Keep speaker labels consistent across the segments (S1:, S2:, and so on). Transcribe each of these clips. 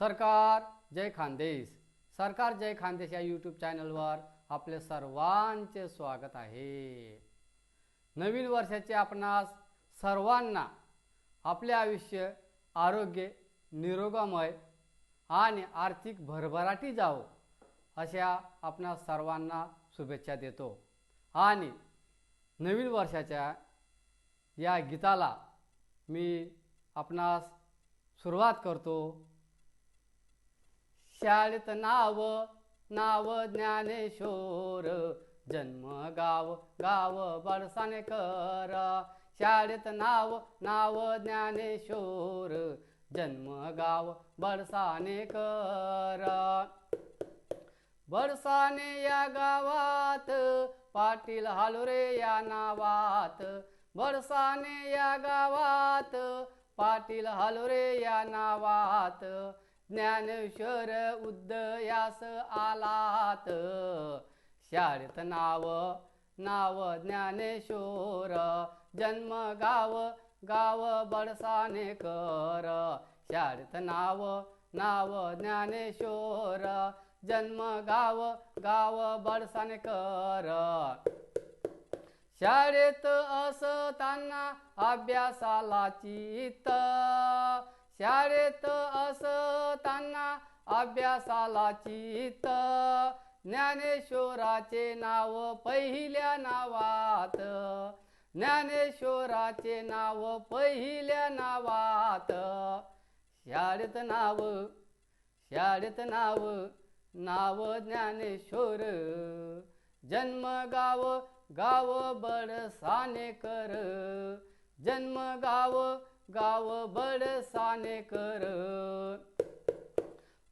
S1: सरकार जय खानदेश. सरकार जय खानदेश या यूट्यूब चॅनलवर आपले सर्वांचे स्वागत आहे. नवीन वर्षाचे आपणास सर्वांना आपले आयुष्य आरोग्य निरोगामय आणि आर्थिक भरभराटी जावो अशा आपणा सर्वांना शुभेच्छा देतो. आणि नवीन वर्षाच्या या गीताला मी आपणास सुरुवात करतो. शाळेत नाव नाव ज्ञानेश्वर. जन्म गाव गाव बडसाने कर. शाळेत नाव नाव ज्ञानेश्वर. जन्म गाव बडसाने कर. बडसाने या गावात पाटील हालोरे या नावात. बडसाने या गावात पाटील हालोरे या नावात. ज्ञानेश्वर उदयास आलात. शाळेत नाव नाव ज्ञानेश्वर. जन्म गाव गाव बडसाने कर. शाळेत नाव नाव ज्ञानेश्वर. जन्म गाव गाव बडसाने कर. शाळेत असताना अभ्यासाला चित्त. शाळेत असताना अभ्यासाला चित्त ज्ञानेश्वराचे नाव पहिल्या नावात ज्ञानेश्वराचे नाव पहिल्या नावात. शाळेत नाव शाळेत नाव नाव ज्ञानेश्वर जन्म गाव गाव बडसाने कर जन्म गाव गाव बडसाने कर.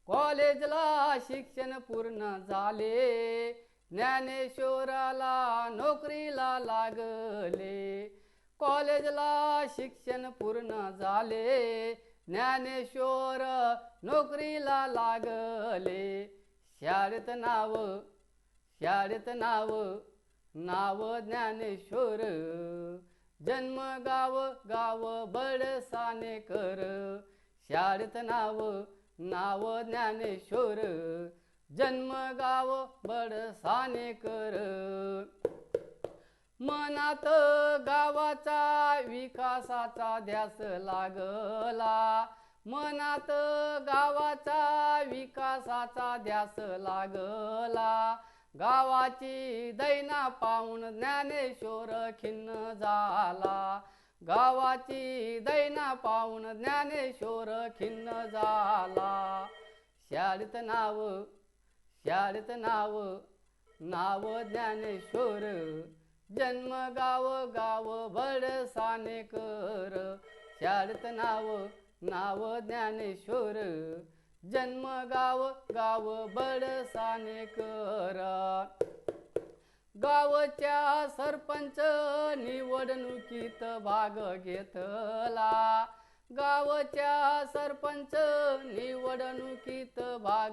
S1: कॉलेजला शिक्षण पूर्ण झाले. ज्ञानेश्वराला नोकरीला लागले. कॉलेजला शिक्षण पूर्ण झाले. ज्ञानेश्वर नोकरीला लागले. शाळेत नाव शाळेत नाव नाव ज्ञानेश्वर. जन्म गाव गाव बडसाने कर. शाळेत नाव नाव ज्ञानेश्वर. जन्म गाव बडसाने कर. मनात गावाचा विकासाचा ध्यास लागला. मनात गावाचा विकासाचा ध्यास लागला. गावाची दैना पाहून ज्ञानेश्वर खिन्न झाला. गावाची दैना पाहून ज्ञानेश्वर खिन्न झाला. शाळेत नाव शाळेत नाव नाव ज्ञानेश्वर. जन्म गाव गाव भडसाने कर शाळेत नाव नाव ज्ञानेश्वर. जन्म गाव गाव बडसाने करा. गावच्या सरपंच निवडणुकीत भाग घेतला. गावच्या सरपंच निवडणुकीत भाग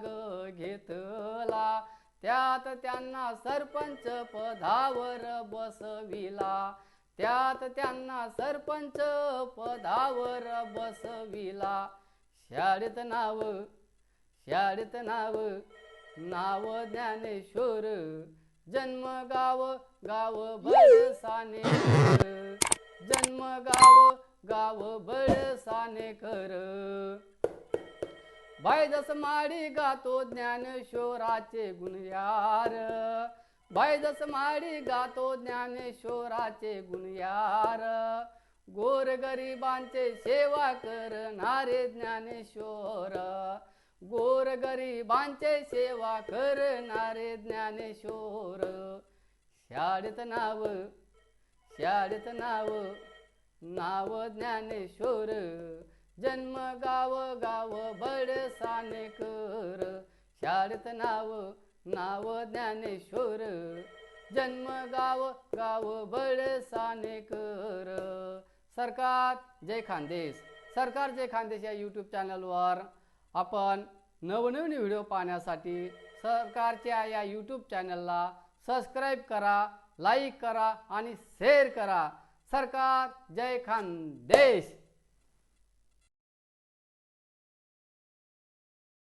S1: घेतला. त्यात त्यांना सरपंच पदावर बसविला. त्यात त्यांना सरपंच पदावर बसविला. शाळेत नाव शाळेत नाव नाव ज्ञानेश्वर जन्म गाव गाव बळसाने कर जन्म गाव गाव बळसाने कर बायदस माडी गातो ज्ञानेश्वराचे गुणयार. बायदस माडी गातो ज्ञानेश्वराचे गुणयार. गोर गरिबांचे सेवा करणारे ज्ञानेश्वर. गोर गरिबांचे सेवा करणारे ज्ञानेश्वर. शाळेत नाव शाळेत नाव नाव ज्ञानेश्वर. जन्म गाव गाव बडसाने कर शाळेत नाव नाव ज्ञानेश्वर. जन्म गाव गाव बडसाने कर सरकार जय खानदेश. सरकार जय खानदेश या यूट्यूब चॅनलवर आपण नवनवीन व्हिडिओ पाहण्यासाठी सरकारच्या या यूट्यूब चॅनलला सबस्क्राईब करा लाईक करा आणि शेअर करा. सरकार जय खानदेश.